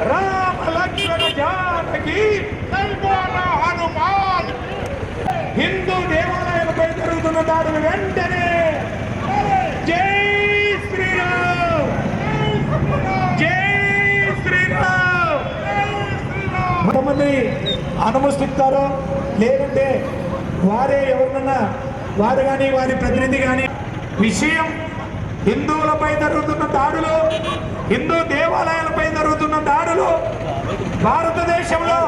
రామ లక్ష్మణ జానకి హనుమాన్ హిందూ దేవాలయాలపై జరుగుతున్న దాడులు వెంటనే। జై శ్రీరామ్। జై శ్రీరామ్। కొంతమంది అనుమతిస్తారో లేదంటే వారే ఎవరినన్నా వారు కానీ వారి ప్రతినిధి కానీ విషయం హిందువులపై జరుగుతున్న దాడులు హిందూ దేవాలయాలపై జరుగుతున్న దాడులు భారతదేశంలో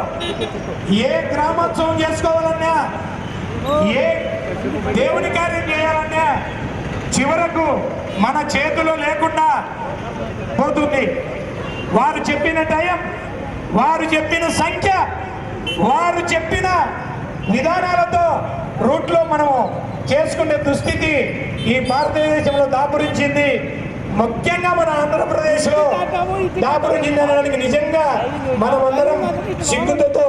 ఏ గ్రామోత్సవం చేసుకోవాలన్నా ఏ దేవుని కార్యం చేయాలన్నా చివరకు మన చేతిలో లేకుండా పోతుంది. వారు చెప్పిన టైం వారు చెప్పిన సంఖ్య వారు చెప్పిన విధానాలతో రూట్లో మనము చేసుకునే దుస్థితి ఈ భారతదేశంలో దాపురించింది. ముఖ్యంగా మన ఆంధ్రప్రదేశ్లో దాపురించింది అనడానికి నిజంగా మనమందరం సిగ్గుతో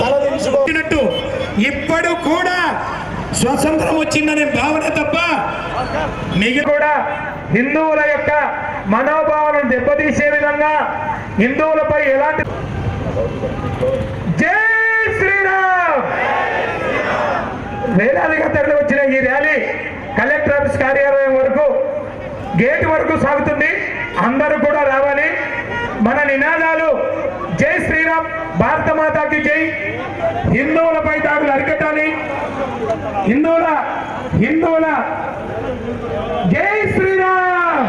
తలదించుకున్నట్టు ఇప్పుడు కూడా స్వతంత్రం వచ్చిందనే భావన తప్ప మిగిలి కూడా హిందువుల యొక్క మనోభావాలను దెబ్బతీసే విధంగా హిందువులపై ఎలాంటి జై శ్రీరామ్! వేలాదిగా తరలి వచ్చిన ఈ ర్యాలీ కలెక్టర్ ఆఫీస్ కార్యాలయం వరకు గేట్ వరకు సాగుతుంది. అందరూ కూడా రావాలి. మన నినాదాలు జై శ్రీరామ్ భారత మాతాకి జై. హిందువులపై దాడులు అరికట్టాలి. హిందువుల హిందువుల జై శ్రీరామ్!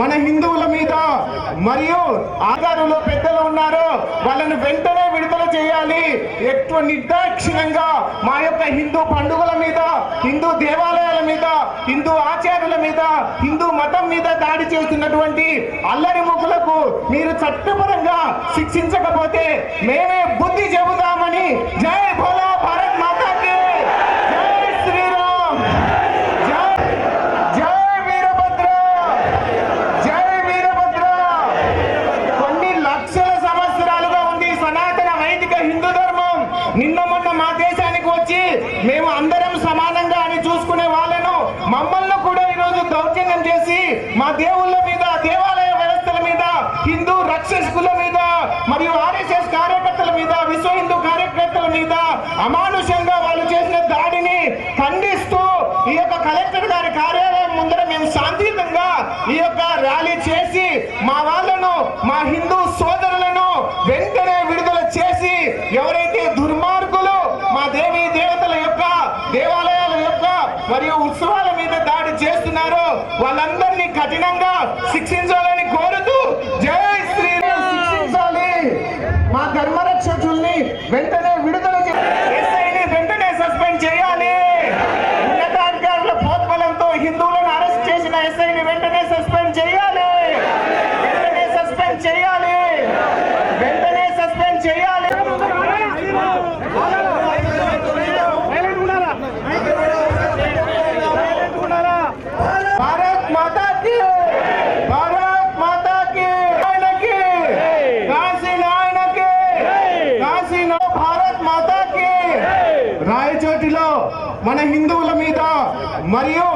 మన హిందువుల మీద మరియు ఆధారులు పెద్దలు ఉన్నారు. వాళ్ళను వెంటనే విడుదల చేయాలి. ఎక్కువ నిర్దాక్షిణ్యంగా మా యొక్క హిందూ పండుగల మీద హిందూ దేవాలయాల మీద హిందూ ఆచార్యుల మీద హిందూ మతం మీద దాడి చేస్తున్నటువంటి అల్లరి ముగ్గులకు మీరు చట్టపరంగా శిక్షించకపోతే మేమే బుద్ధి చెబుతామని జై భోలా భారత్ మా జై శ్రీరామ్ జై జై వీరభద్ర జై వీరభద్ర కొన్ని లక్షల సంవత్సరాలుగా ఉంది సనాతన వైదిక హిందూ ధర్మం నిన్న మొన్న మా దేశానికి వచ్చి మేము అందరం సమానంగా అని చూసుకునే వాళ్ళను మమ్మల్ని కూడా ఈరోజు దౌర్జన్యం చేసి మా దేవుళ్ళ మీద దేవాలయ వ్యవస్థల మీద హిందూ రక్షకుల మీద మరియు ఆర్ఎస్ఎస్ కార్యకర్తల మీద విశ్వ హిందూ కార్యకర్తల మీద అమానుషంగా వాళ్ళు చేసిన దాడిని ఖండిస్తూ ఈ యొక్క కలెక్టర్ గారి కార్యాలయం ముందర మేము శాంతియుతంగా ఈ యొక్క ర్యాలీ చేసి మా వాళ్ళను మా హిందూ సోదరులను వెంటనే విడుదల చేసి ఎవరైతే దుర్మార్గులు మా దేవీ దేవతల యొక్క దేవాలయాల యొక్క మరియు ఉత్సవాల మీద దాడి చేస్తున్నారో వాళ్ళందరూ కఠినంగా శిక్షించాలని కోరు జై శ్రీరామ్ శిక్షించాలి మా ధర్మరక్షకుల్ని వెంటనే విడుదల చే- SI ని వెంటనే సస్పెండ్ చేయాలి ఉన్నతాధికారుల ప్రోద్బలంతో హిందువులను అరెస్ట్ చేసిన ఎస్ఐని వెంటనే సస్పెండ్ చేయాలి వెంటనే సస్పెండ్ చేయాలి వెంటనే సస్పెండ్ చేయాలి మన హిందువుల మీద మరియు